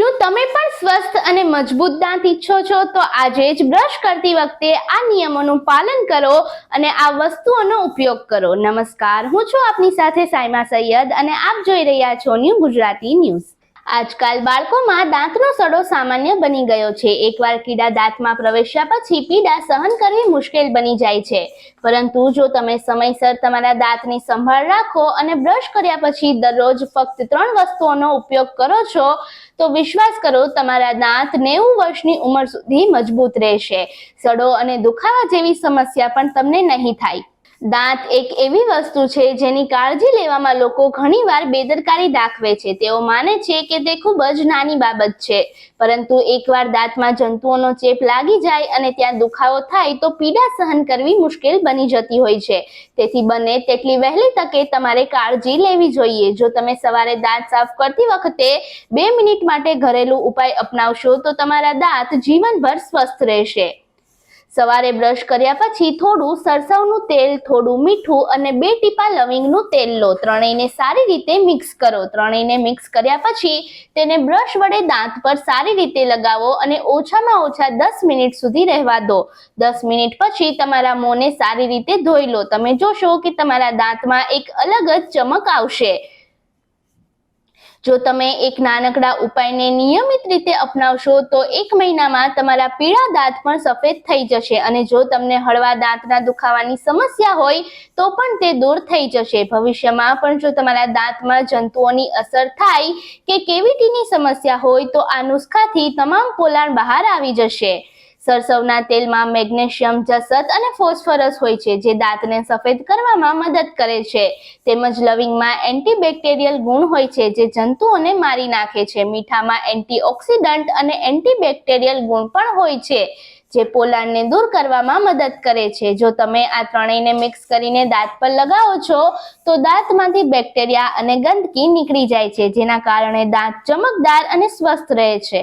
શું તમે પણ સ્વસ્થ અને મજબૂત દાંત ઈચ્છો છો, તો આજે જ બ્રશ કરતી વખતે આ નિયમોનું પાલન કરો અને આ વસ્તુઓનો ઉપયોગ કરો. નમસ્કાર. હું છું આપની સાથે સાયમા સૈયદ અને આપ જોઈ રહ્યા છો ન્યૂ ગુજરાતી ન્યૂઝ. આજકાલ બાળકોમાં દાંતનો સડો સામાન્ય બની ગયો છે. એકવાર કીડા દાંતમાં પ્રવેશ્યા પછી પીડા સહન કરવી મુશ્કેલ બની જાય છે. પરંતુ જો તમે સમયસર તમારા દાંતની સંભાળ રાખો અને બ્રશ કર્યા પછી દરરોજ ફક્ત ત્રણ વસ્તુઓનો ઉપયોગ કરો છો, તો વિશ્વાસ કરો તમારા દાંત નેવું વર્ષની ઉંમર સુધી મજબૂત રહેશે. સડો અને દુખાવા જેવી સમસ્યા પણ તમને નહીં થાય. દાંત એક એવી વસ્તુ છે જેની કાળજી લેવામાં લોકો ઘણીવાર બેદરકારી દાખવે છે. તેઓ માને છે કે તે ખૂબ જ નાની બાબત છે, પરંતુ એકવાર દાંતમાં જંતુઓનો ચેપ લાગી જાય અને ત્યાં દુખાવો થાય તો પીડા સહન કરવી મુશ્કેલ બની જતી હોય છે. તેથી બને તેટલી વહેલી તકે તમારે કાળજી લેવી જોઈએ. જો તમે સવારે દાંત સાફ કરતી વખતે બે મિનિટ માટે ઘરેલું ઉપાય અપનાવશો તો તમારા દાંત જીવનભર સ્વસ્થ રહેશે. સવારે બ્રશ કર્યા પછી થોડું સરસવનું તેલ, થોડું મીઠું અને બે ટીપા લવિંગનું તેલ લો. ત્રણેયને સારી રીતે મિક્સ કરો. ત્રણેયને મિક્સ કર્યા પછી તેને બ્રશ વડે દાંત પર સારી રીતે લગાવો અને ઓછામાં ઓછા દસ મિનિટ સુધી રહેવા દો. દસ મિનિટ પછી તમારા મોંને સારી રીતે ધોઈ લો. તમે જોશો કે તમારા દાંતમાં એક અલગ જ ચમક આવશે. જો તમે એક નાનકડા ઉપાયને નિયમિત રીતે અપનાવશો, તો એક મહિનામાં તમારા પીળા દાંત પણ સફેદ થઈ જશે અને જો તમને હળવા દાંતના દુખાવાની સમસ્યા હોય, તો પણ તે દૂર થઈ જશે. ભવિષ્યમાં પણ જો તમારા દાંતમાં જંતુઓની અસર થાય કે કેવિટીની સમસ્યા હોય, તો આ નુસ્ખાથી તમામ પોલાણ બહાર આવી જશે. સરસવના તેલમાં મેગ્નેશિયમ, જસત અને ફોસ્ફરસ હોય છે, જે દાંતને સફેદ કરવામાં મદદ કરે છે. તેમજ લવિંગમાં એન્ટીબેક્ટેરિયલ ગુણ હોય છે, જે જંતુઓને મારી નાખે છે. મીઠામાં એન્ટીઓક્સિડન્ટ અને એન્ટીબેક્ટેરિયલ ગુણ પણ હોય છે, જે પોલાણને દૂર કરવામાં મદદ કરે છે. જો તમે આ ત્રણેયને મિક્સ કરીને દાંત પર લગાવો છો, તો દાંતમાંથી બેક્ટેરિયા અને ગંદકી નીકળી જાય છે, જેના કારણે દાંત ચમકદાર અને સ્વસ્થ રહે છે.